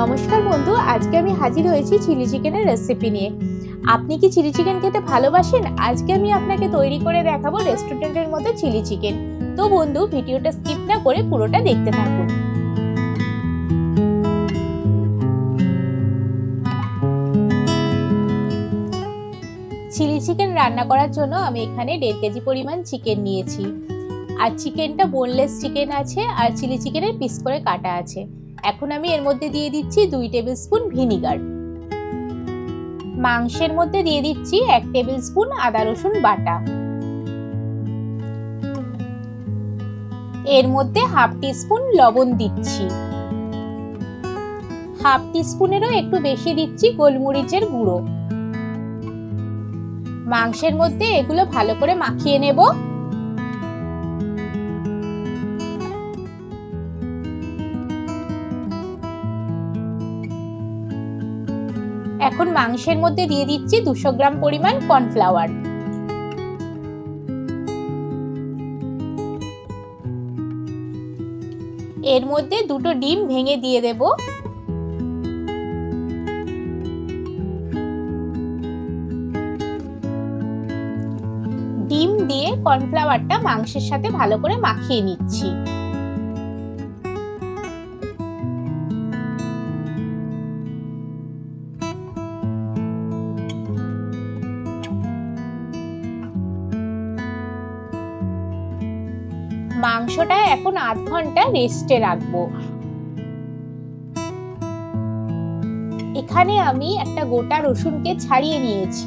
নমস্কার বন্ধু, আজকে আমি হাজির হয়েছি চিলি চিকেনের রেসিপি নিয়ে। আপনি কি চিলি চিকেন খেতে ভালোবাসেন? আজকে আমি আপনাকে তৈরি করে দেখাবো রেস্টুরেন্টের মতো চিলি চিকেন। তো বন্ধু, ভিডিওটা স্কিপ না করে পুরোটা দেখতে থাকুন। চিলি চিকেন রান্না করার জন্য আমি এখানে দেড় কেজি পরিমাণ চিকেন নিয়েছি। আর চিকেনটা বোনলেস চিকেন আছে, আর চিলি চিকেনের পিস করে কাটা আছে। এখন আমি এর মধ্যে দিয়ে দিচ্ছি দুই টেবিল স্পুন ভিনিগার। মাংসের মধ্যে দিয়ে দিচ্ছি এক টেবিল স্পুন আদা, রসুন বাটা। এর মধ্যে হাফ টি স্পুন লবণ দিচ্ছি। হাফ টি স্পুনেরও একটু বেশি দিচ্ছি গোলমরিচের গুঁড়ো। মাংসের মধ্যে এগুলো ভালো করে মাখিয়ে নেব। এখন মাংসের মধ্যে দিয়ে দিচ্ছি দুশো গ্রাম পরিমাণ কর্নফ্লাওয়ার। এর মধ্যে দুটো ডিম ভেঙে দিয়ে দেব। ডিম দিয়ে কর্নফ্লাওয়ারটা মাংসের সাথে ভালো করে মাখিয়ে নিচ্ছি। মাংসটা এখন আধ ঘণ্টা রেস্টে রাখব। এখানে আমি একটা গোটা রসুনকে ছাড়িয়ে নিয়েছি।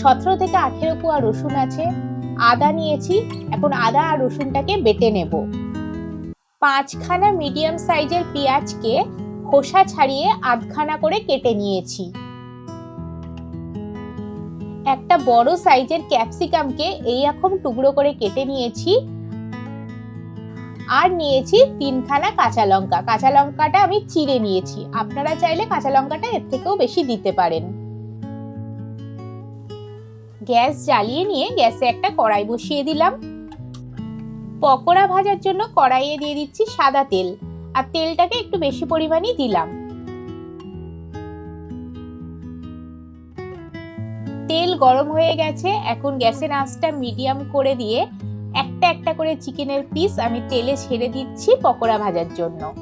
সতেরো থেকে আঠেরো কোয়া রসুন আছে, আদা নিয়েছি, এখন আদা আর রসুনটাকে বেটে নেব। পাঁচখানা মিডিয়াম সাইজের পেঁয়াজকে খোসা ছাড়িয়ে আধখানা করে কেটে নিয়েছি। একটা বড় সাইজের ক্যাপসিকামকে এই রকম টুকরো করে কেটে নিয়েছি আর নিয়েছি তিনখানা কাঁচা লঙ্কা। কাঁচা লঙ্কাটা আমি চিড়ে নিয়েছি। আপনারা চাইলে কাঁচা লঙ্কাটা এর থেকেও বেশি দিতে পারেন। গ্যাস জ্বালিয়ে নিয়ে গ্যাসে একটা কড়াই বসিয়ে দিলাম। পকোড়া ভাজার জন্য কড়াইয়ে দিয়ে দিচ্ছি সাদা তেল। আর তেলটাকে একটু বেশি পরিমাণই দিলাম। তেল গরম হয়ে গেছে। এখন গ্যাসের আঁচটা মিডিয়াম করে দিয়ে একটা একটা করে চিকেনের পিস আমি তেলে ছেড়ে দিচ্ছি পকোড়া ভাজার জন্য।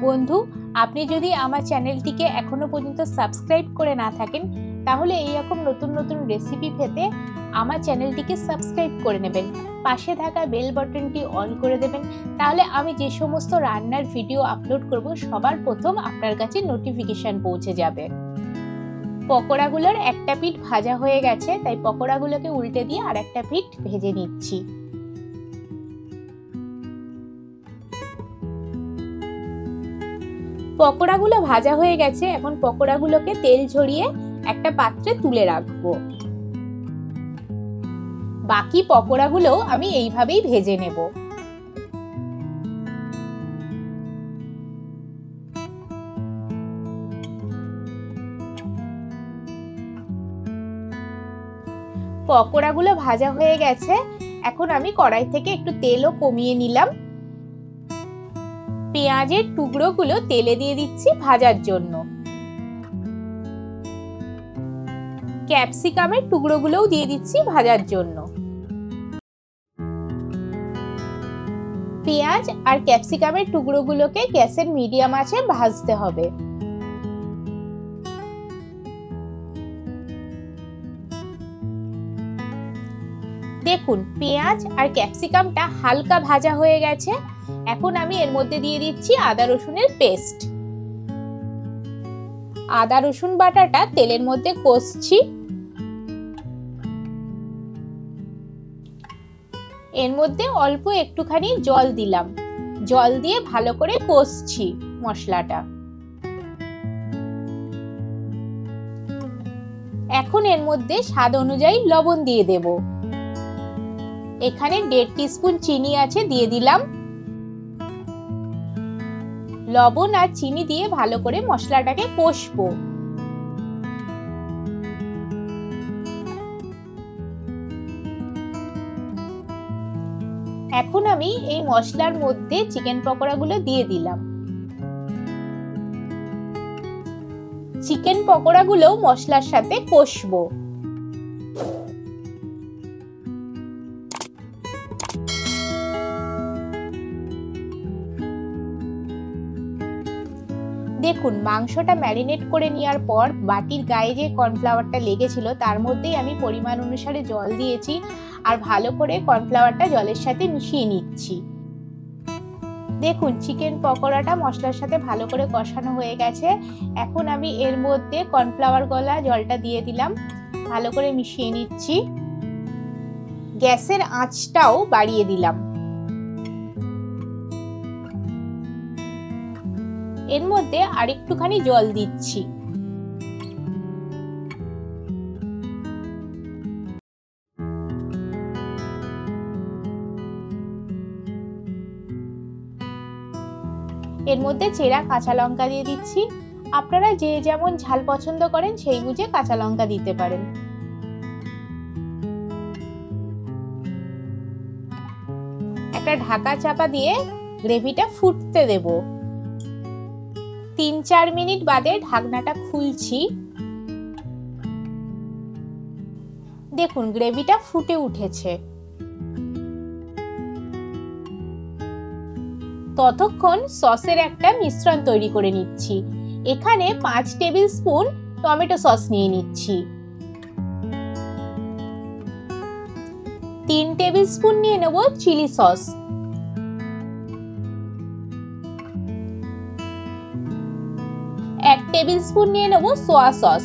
বন্ধু, আপনি যদি আমার চ্যানেলটিকে এখনও পর্যন্ত সাবস্ক্রাইব করে না থাকেন, তাহলে এই রকম নতুন নতুন রেসিপি পেতে আমার চ্যানেলটিকে সাবস্ক্রাইব করে নেবেন। পাশে থাকা বেল বাটনটি অন করে দেবেন। তাহলে আমি যে সমস্ত রান্নার ভিডিও আপলোড করব, সবার প্রথম আপনার কাছে নোটিফিকেশন পৌঁছে যাবে। পকোড়াগুলোর একটা পিঠ ভাজা হয়ে গেছে, তাই পকোড়াগুলোকে উল্টে দিয়ে আর একটা পিঠ ভেজে নিচ্ছি। পকোড়াগুলো ভাজা হয়ে গেছে, এখন পকোড়াগুলোকে তেল ঝরিয়ে একটা পাত্রে তুলে রাখব। বাকি পকোড়াগুলো আমি এইভাবেই ভেজে নেব। পকোড়াগুলো ভাজা হয়ে গেছে। এখন আমি কড়াই থেকে একটু তেলও কমিয়ে নিলাম। পেঁয়াজের টুকরোগুলো তেলে দিয়ে দিচ্ছি ভাজার জন্য। ক্যাপসিকামের টুকরোগুলোও দিয়ে দিচ্ছি ভাজার জন্য। পেঁয়াজ আর ক্যাপসিকামের টুকরোগুলোকে গ্যাসের মিডিয়াম আছে ভাজতে হবে। দেখুন, পেঁয়াজ আর ক্যাপসিকামটা হালকা ভাজা হয়ে গেছে। এখন আমি এর মধ্যে দিয়ে দিচ্ছি আদা রসুনের পেস্ট। আদা রসুন বাটাটা তেলের মধ্যে কষছি। এর মধ্যে অল্প একটুখানি জল দিলাম। জল দিয়ে ভালো করে কষছি মশলাটা। এখন এর মধ্যে স্বাদ অনুযায়ী লবণ দিয়ে দেবো। এখানে দেড় টিস্পুন চিনি আছে, দিয়ে দিলাম। লবণ আর চিনি দিয়ে ভালো করে মশলাটাকে কষবো। এখন আমি এই মশলার মধ্যে চিকেন পকোড়াগুলো দিয়ে দিলাম। চিকেন পকোড়াগুলোও মশলার সাথে কষবো। দেখুন, মাংসটা ম্যারিনেট করে নেওয়ার পর বাটির গায়ে যে কর্নফ্লাওয়ারটা লেগেছিল তার মধ্যেই আমি পরিমাণ অনুসারে জল দিয়েছি আর ভালো করে কর্নফ্লাওয়ারটা জলের সাথে মিশিয়ে নিচ্ছি। দেখুন, চিকেন পকোড়াটা মশলার সাথে ভালো করে কষানো হয়ে গেছে। এখন আমি এর মধ্যে কর্নফ্লাওয়ার গলা জলটা দিয়ে দিলাম, ভালো করে মিশিয়ে নিচ্ছি। গ্যাসের আঁচটাও বাড়িয়ে দিলাম। এর মধ্যে আরেকটুখানি জল দিচ্ছি। এর মধ্যে চেরা কাঁচা লঙ্কা দিয়ে দিচ্ছি। আপনারা যে যেমন ঝাল পছন্দ করেন সেই বুঝে কাঁচা লঙ্কা দিতে পারেন। একটা ঢাকা চাপা দিয়ে গ্রেভিটা ফুটতে দেব। তিন চার মিনিট বাদে ঢাকনাটা খুলছি। দেখুন, গ্রেভিটা ফুটে উঠেছে। ততক্ষণ সসের একটা মিশ্রণ তৈরি করে নিচ্ছি। এখানে পাঁচ টেবিল স্পুন টমেটো সস নিয়ে নিচ্ছি। তিন টেবিল স্পুন নিয়ে নেব চিলি সস। টেবিল স্পুন নিয়ে নেব সোয়া সস।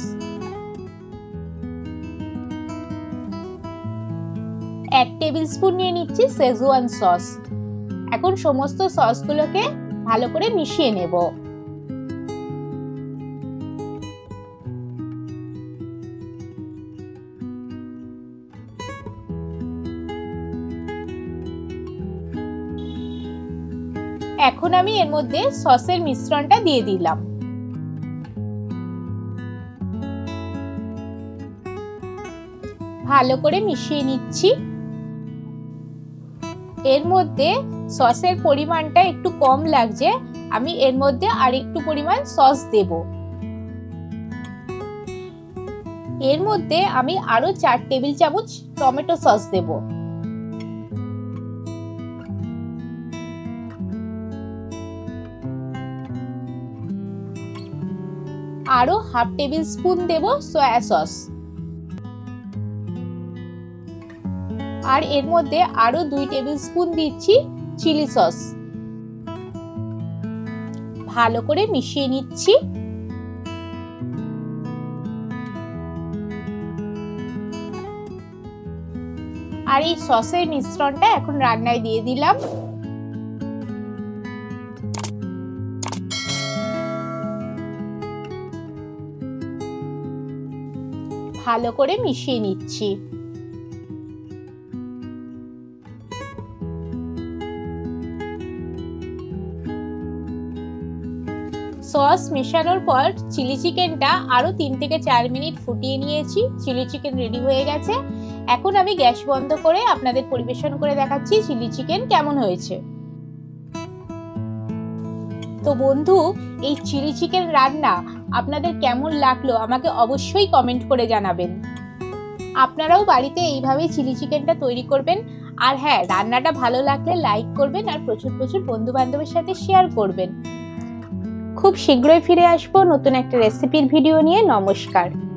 এক টেবিল স্পুন নিয়ে নিচ্ছি সেজুয়ান সস। এখন সমস্ত সসগুলোকে ভালো করে মিশিয়ে নেব। এখন আমি এর মধ্যে সসের মিশ্রণটা দিয়ে দিলাম। ভালো করে মিশিয়ে নিচ্ছি। এর মধ্যে সসের পরিমাণটা একটু কম লাগছে, আমি এর মধ্যে আর একটু পরিমাণ সস দেব। এর মধ্যে আমি আরও চার টেবিল চামচ টমেটো সস দেব। আরও হাফ টেবিল স্পুন দেব সয়া সস। আর এর মধ্যে আরও দুই টেবিল স্পুন দিচ্ছি চিলি সস। ভালো করে মিশিয়ে নিচ্ছি। আর এই সসের মিশ্রণটা এখন রান্নায় দিয়ে দিলাম। ভালো করে মিশিয়ে নিচ্ছি। সস মেশানোর পর চিলি চিকেনটা আরও তিন থেকে চার মিনিট ফুটিয়ে নিয়েছি। চিলি চিকেন রেডি হয়ে গেছে। এখন আমি গ্যাস বন্ধ করে আপনাদের পরিবেশন করে দেখাচ্ছি চিলি চিকেন কেমন হয়েছে। তো বন্ধু, এই চিলি চিকেন রান্না আপনাদের কেমন লাগল আমাকে অবশ্যই কমেন্ট করে জানাবেন। আপনারাও বাড়িতে এইভাবেই চিলি চিকেনটা তৈরি করবেন। আর হ্যাঁ রান্নাটা ভালো লাগলে লাইক করবেন আর প্রচুর প্রচুর বন্ধু বান্ধবের সাথে শেয়ার করবেন। খুব শীঘ্রই ফিরে আসব নতুন একটা রেসিপির ভিডিও নিয়ে। নমস্কার।